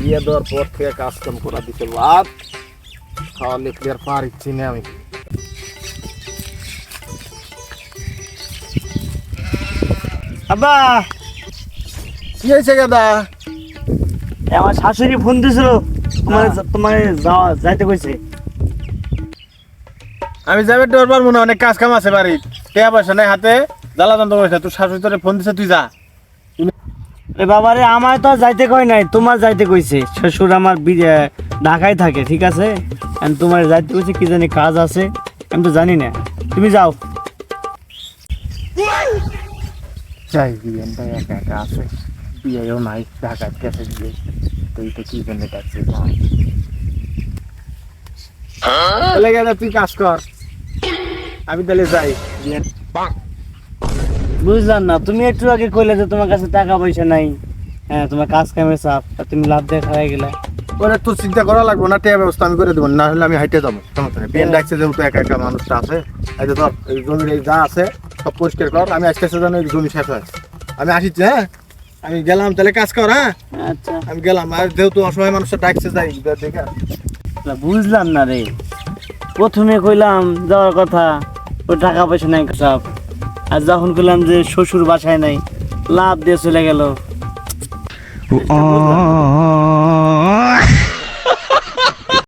বিয়ে দেওয়ার পর থেকে কাজ কাম করা দিতে বাদ খাওয়া লিখলে আর পার ইচ্ছি নেই আমি। আব্বা কি হয়েছে গাদা আমার শাশুড়ি ফোন দিছিল তোমার তোমার যাওয়া যাইতে কইছে। আমি যাবে তোর পারব না অনেক কাজ কাম আছে বাড়ির। টাকা পয়সা নাই হাতে জ্বালা যন্ত্র তোর শাশুড়ি তোরে ফোন দিছে তুই যা। এ বাবা রে আমার তো যাইতে কই নাই তোমার যাইতে কইছে। শ্বশুর আমার ঢাকায় থাকে ঠিক আছে? তোমার যাইতে কইছে কি জানি কাজ আছে আমি তো জানি না। তুমি যাও। যাই বিয়েটা একা একা আছে। বিয়েও নাই ঢাকায় গেছে বিয়ে। তুই তো কি জন্য ডাকছিস তাহলে গেলে তুই কাজ কর। আমি তাহলে যাই বিয়ে বুঝলাম না তুমি একটু আগে কইলে যে তোমার কাছে টাকা পয়সা নাই। হ্যাঁ তোমার কাজ কামের চাপ আর তুমি লাভ দিয়ে খাওয়াই গেলে। ওরা তোর চিন্তা করা লাগবে না টেয়া ব্যবস্থা আমি করে দেবো না হলে আমি হাইটে যাব সমস্যা নেই বিয়ে ডাকছে যেহেতু একা একা মানুষটা আছে যে ধর জমির যা আছে সব পরিষ্কার কর আমি আজকে এই জমি শেষ হয়। আমি আসিছি হ্যাঁ? আমি গেলাম তাহলে কাজ কর হ্যাঁ? আচ্ছা। আমি গেলাম আর যেহেতু অসহায় মানুষটা ডাকছে যাই দেখে বুঝলাম না রে। প্রথমে কইলাম যাওয়ার কথা ও টাকা পয়সা নাই সব। আর যখন করলাম যে শ্বশুর বাসায় নাই লাভ দিয়ে চলে গেল।